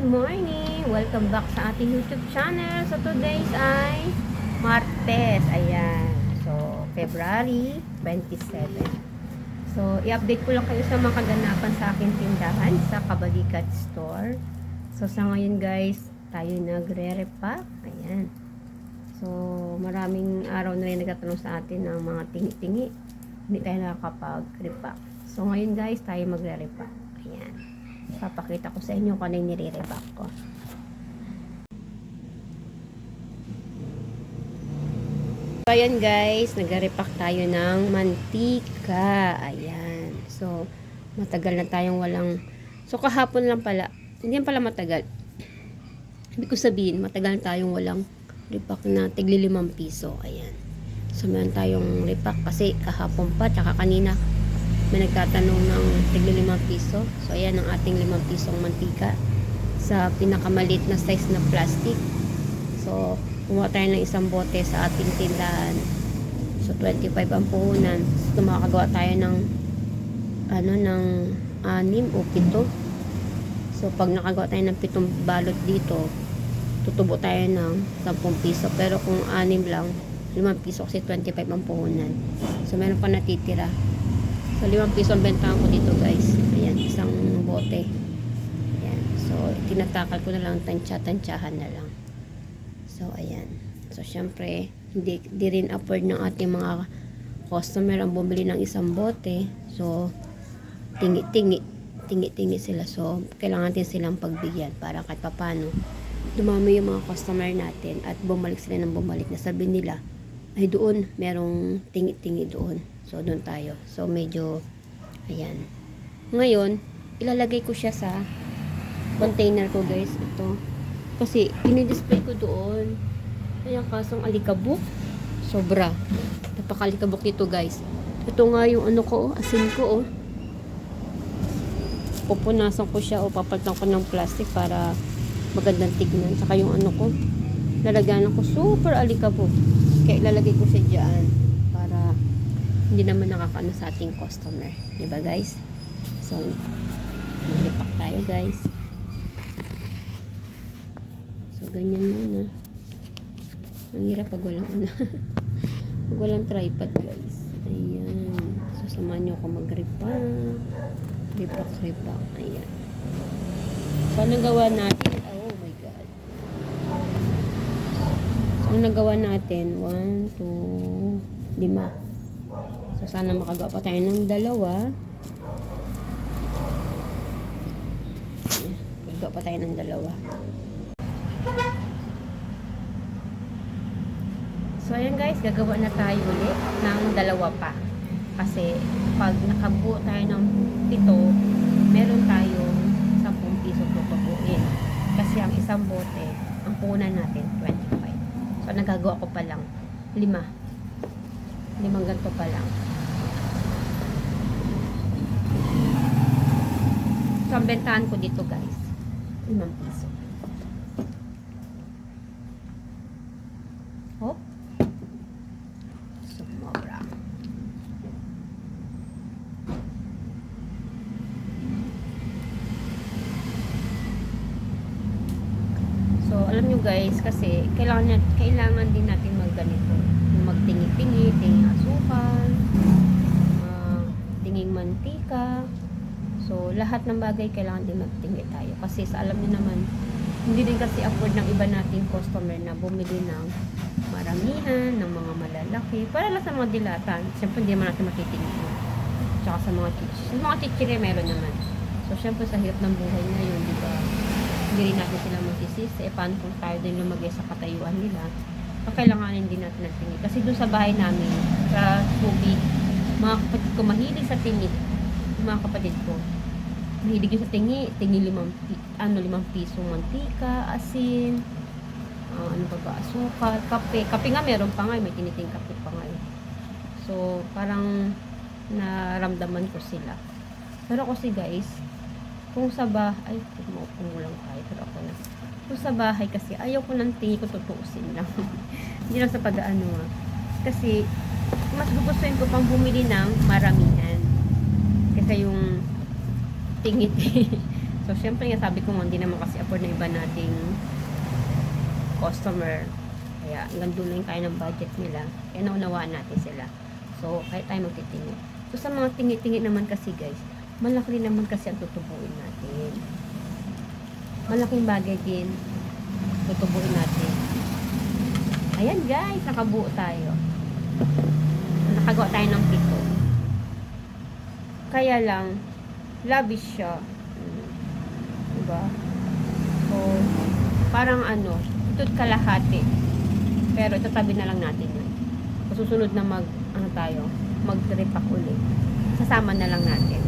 good morning. Welcome back sa ating YouTube channel. So today's ay Martes. Ayan. So February 27. So i-update ko lang kayo sa mga kaganapan sa aking tindahan sa Kabalikat Store. So sa ngayon guys, tayo nagre-repack. Ayan. So maraming araw na rin nagtatanong sa atin ng mga tingi-tingi. Hindi tayo nakakapag-repack. So ngayon guys, tayo magre-repack. Ayan. Papakita ko sa inyo kung ano yung nire-repack ko. So, ayan guys, nagre-repack tayo ng mantika. Ayan. So, matagal na tayong walang... So, kahapon lang pala. Hindi pala matagal. Ibig ko sabihin, matagal na tayong walang repack na tigli limang piso. Ayan. So, meron tayong repack kasi kahapon pa, tsaka kanina, may nagtatanong ng tigli limang piso. So, ayan ang ating limang pisong mantika sa pinakamalit na size na plastic. So, kumuha tayo ng isang bote sa ating tindahan. So, 25 ang puhunan. So, makakagawa tayo ng ano, ng anim o pito. So, pag nakagawa tayo ng pitong balot dito, tutubo tayo ng 10 piso. Pero kung anim lang, 5 piso kasi 25 ang puhunan. So, meron pa natitira. So, 5 piso ang bentahan ko dito guys. Ayan, isang bote. Ayan. So, tinatakal ko na lang, tansya-tansyahan na lang. So, ayan. So, syempre, hindi, di rin afford ng ating mga customer ang bumili ng isang bote. So, tingi-tingi. Tingi-tingi sila. So, kailangan din silang pagbigyan para kahit papano dumami yung mga customer natin at bumalik sila ng bumalik na sabi nila ay doon merong tingi-tingi doon. So, doon tayo. So, medyo ayan. Ngayon, ilalagay ko siya sa container ko guys. Ito. Kasi, dinidisplay ko doon. Ayan, kasong alikabok. Sobra. Napakalikabok nito guys. Ito nga yung ano ko, oh, asin ko oh. Pupunasan ko siya o papalitan ko ng plastic para magandang tignan. Saka yung ano ko, lalagyan ko super alikabok. Kaya ilalagay ko siya dyan para hindi naman nakakaano sa ating customer. Diba guys? So, mag-repack tayo guys. So, ganyan muna. Ang hirap pag walang ano. pag walang tripod guys. Ayan. So, samahan nyo ako mag-repack. Repack, repack. Ayan. So, anong gawa natin? Oh my God. So, ang nagawa natin? 1, 2, 5. So, sana makagawa pa tayo ng dalawa. Ayan. Magagawa pa tayo ng dalawa. So, ayan guys, gagawa na tayo ulit ng dalawa pa. Kasi, pag nakabuo tayo ng pito, meron tayong 10 piso tutubuin. Kasi ang isang bote, ang punan natin, 25. So, nagagawa ko pa lang, lima. Limang ganito pa lang. So, ang bentahan ko dito guys, limang piso. Alam nyo guys, kasi kailangan, kailangan din natin magganito. Magtingi-tingi, tinging asukal, uh, tinging mantika. So, lahat ng bagay kailangan din magtingi tayo. Kasi sa alam nyo naman, hindi din kasi afford ng iba nating customer na bumili ng maramihan, ng mga malalaki. Para lang sa mga dilatan. Siyempre, hindi naman natin matitingin. Tsaka sa mga chichiri. Sa mga chichiri, meron naman. So, siyempre, sa hirap ng buhay ngayon, di ba? Hindi rin natin sila magsisisi. Eh, paano kung tayo din lumagay sa katayuan nila? So, kailanganin din natin ng tingin. Kasi doon sa bahay namin, sa tubig, mga kapatid ko mahilig sa. Yung mga kapatid ko, mahilig yun sa tingi. Tingi limang, ano, limang pisong mantika, asin, ah, ano ba ba, asukal, kape. Kape nga meron pa nga, may tiniting kape pa nga. eh. So, parang naramdaman ko sila. Pero kasi guys, kung sa bahay, ay, kumupong lang tayo, pero ako na. Kung sa bahay kasi, ayaw ko ng tingi ko tutuusin lang. Hindi lang sa pag-ano ah. Kasi, mas gugustuhin ko pang bumili ng maramihan. Kasi yung tingiti. so, syempre nga sabi ko hindi naman kasi afford na iba nating customer. Kaya, hanggang doon lang kaya ng budget nila. Kaya naunawaan natin sila. So, kahit tayo magtitingin. So, sa mga tingi-tingi naman kasi guys, malaki naman kasi ang tutubuin natin. Malaking bagay din tutubuin natin. Ayan guys, nakabuo tayo. Nakagawa tayo ng pito. Kaya lang, lavish siya. Diba? So, parang ano, ito't kalahati. Pero ito tabi na lang natin yun. Susunod na mag, ano tayo, mag-repack ulit. Sasama na lang natin.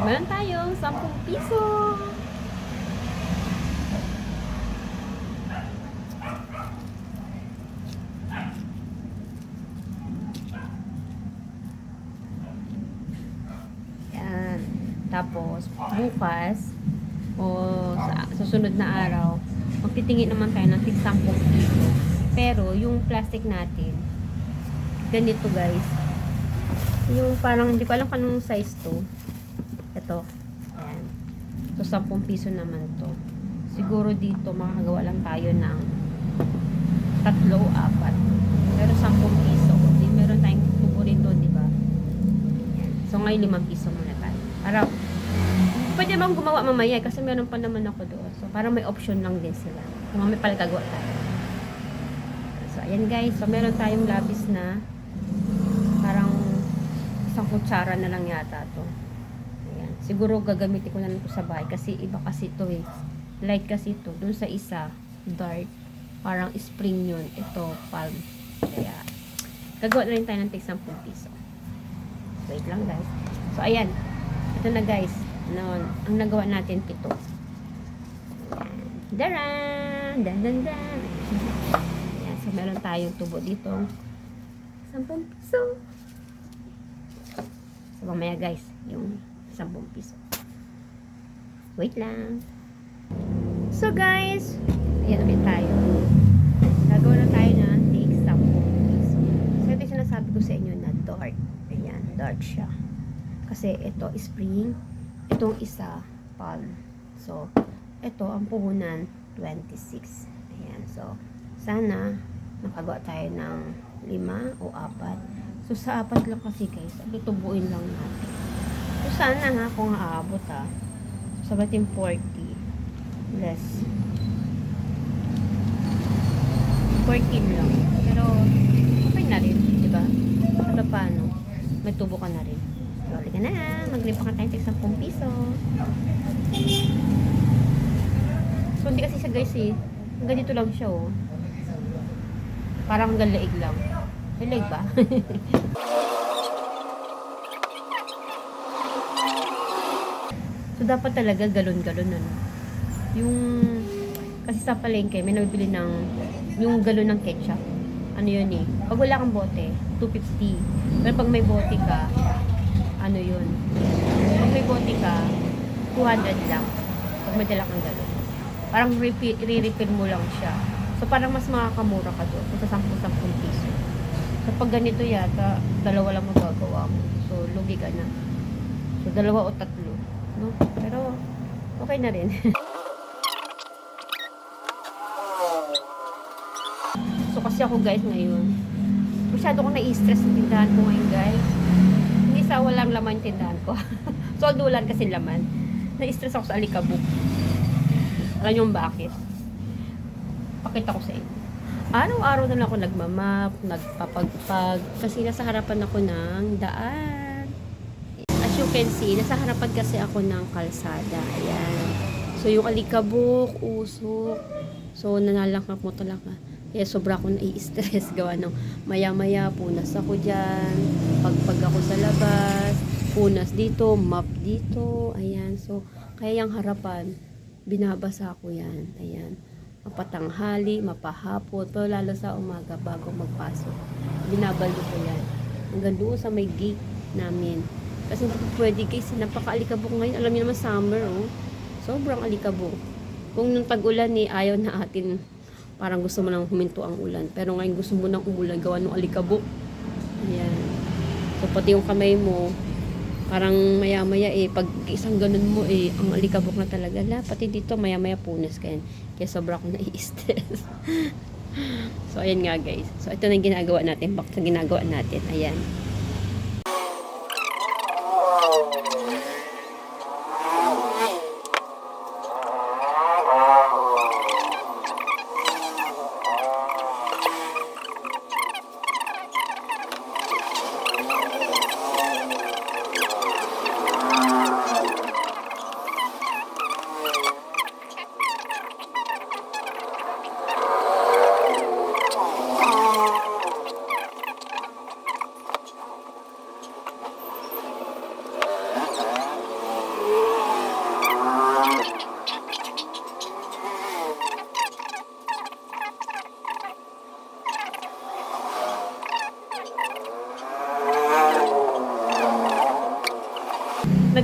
So, meron tayong 10 piso. Yan. Tapos, bukas, o sa susunod na araw, magtitingin naman tayo ng tig 10 piso. Pero, yung plastic natin, ganito guys. Yung parang, hindi ko alam kung anong size to. Ito. So, 10 piso naman to. Siguro dito, makakagawa lang tayo ng tatlo apat. Pero 10 piso. Kasi meron tayong tubo rin doon, di ba? Ayan. So, ngayon 5 piso muna tayo. Para, pwede bang gumawa mamaya kasi meron pa naman ako doon. So, parang may option lang din sila. Kung may palagagawa tayo. So, ayan guys. So, meron tayong labis na parang isang kutsara na lang yata to. Siguro gagamitin ko na lang to sa bahay kasi iba kasi to eh. Light kasi to. Doon sa isa, dark. Parang spring yun. Ito, palm. Kaya, gagawa na rin tayo ng tig 10 piso. Wait lang guys. So, ayan. Ito na guys. Ano, ang nagawa natin pito. Daran! Dan, dan, dan. Ayan. So, meron tayong tubo dito. 10 piso. So, mamaya guys, yung 10 piso. Wait lang. So, guys, ayan ulit tayo. Gagawa na tayo ng take 10 piso. So, ito yung sinasabi ko sa inyo na dark. Ayan, dark siya. Kasi ito, spring. Itong isa, palm. So, ito, ang puhunan, 26. Ayan, so, sana, nakagawa tayo ng lima o apat. So, sa apat lang kasi guys, tutubuin lang natin. So, sana ha, kung aabot ha, so, sabating 40 less 14 lang. Pero, okay na rin, di ba? Ano paano? May tubo ka na rin. So, halika na, maglipa ka tayo ng 10 piso. So, hindi kasi siya guys eh. Ganito lang siya oh. Parang galaig lang. Galaig ba? so, dapat talaga galon-galon ano. Yung, kasi sa palengke, may nabibili ng, yung galon ng ketchup. Ano yun eh. Pag wala kang bote, 250. Pero pag may bote ka, ano yun. Pag may bote ka, 200 lang. Pag may dala kang galon. Parang re-refill mo lang siya. So, parang mas makakamura ka doon. Kung sa 10-10 piso. So, pag ganito yata, dalawa lang magagawa mo. So, lugi ka na. So, dalawa o tatlo. No? Pero, okay na rin. so, kasi ako guys ngayon, masyado akong na-stress sa tindahan ko ngayon guys. Hindi sa walang laman yung tindahan ko. so, dulan kasi laman. Na-stress ako sa alikabok. Alam niyo bakit? Pakita ko sa inyo. Araw-araw na lang ako nagmamap, nagpapagpag, kasi nasa harapan ako ng daan. You can see, nasa harapan kasi ako ng kalsada. Ayan. So, yung alikabok, usok. So, nanalangkap mo talaga. Kaya sobra akong nai-stress gawa ng maya-maya, punas ako dyan, pagpag ako sa labas, punas dito, map dito, ayan. So, kaya yung harapan, binabasa ko yan, ayan. Mapatanghali, mapahapon, pero lalo sa umaga bago magpasok. Binabaldo ko yan. Hanggang doon sa may gate namin. Kasi hindi ko pwede guys, napaka-alikabok ngayon. Alam niyo naman summer, oh. Sobrang alikabok. Kung nung tag-ulan ni ayaw na atin parang gusto mo nang huminto ang ulan. Pero ngayon gusto mo nang umulan gawa ng alikabok. Ayan. So, pati yung kamay mo, parang maya-maya eh, pag isang ganun mo eh, ang alikabok na talaga. La, pati dito maya-maya punas ka yan. Kaya sobra akong nai-stress. so, ayan nga guys. So, ito na ginagawa natin. Back sa ginagawa natin. Ayan.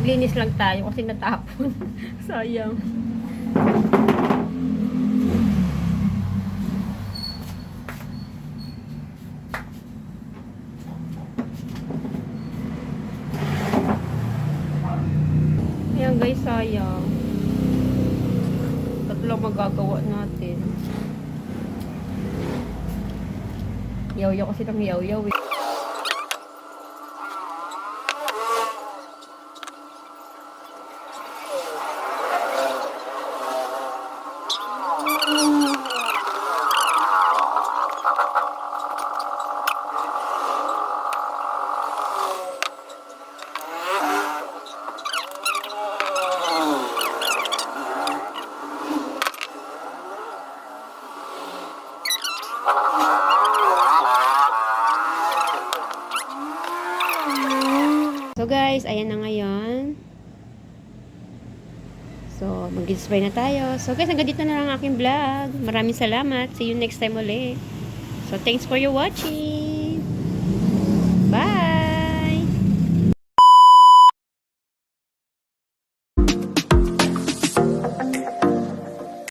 Naglinis lang tayo kasi natapon. Sayang. Ayan guys, sayang. Tatlo magagawa natin. Yaw-yaw kasi ng yaw-yaw eh. Guys, ayan na ngayon. So, mag-spray na tayo. So guys, hanggang dito na lang ang aking vlog. Maraming salamat. See you next time ulit. So, thanks for your watching.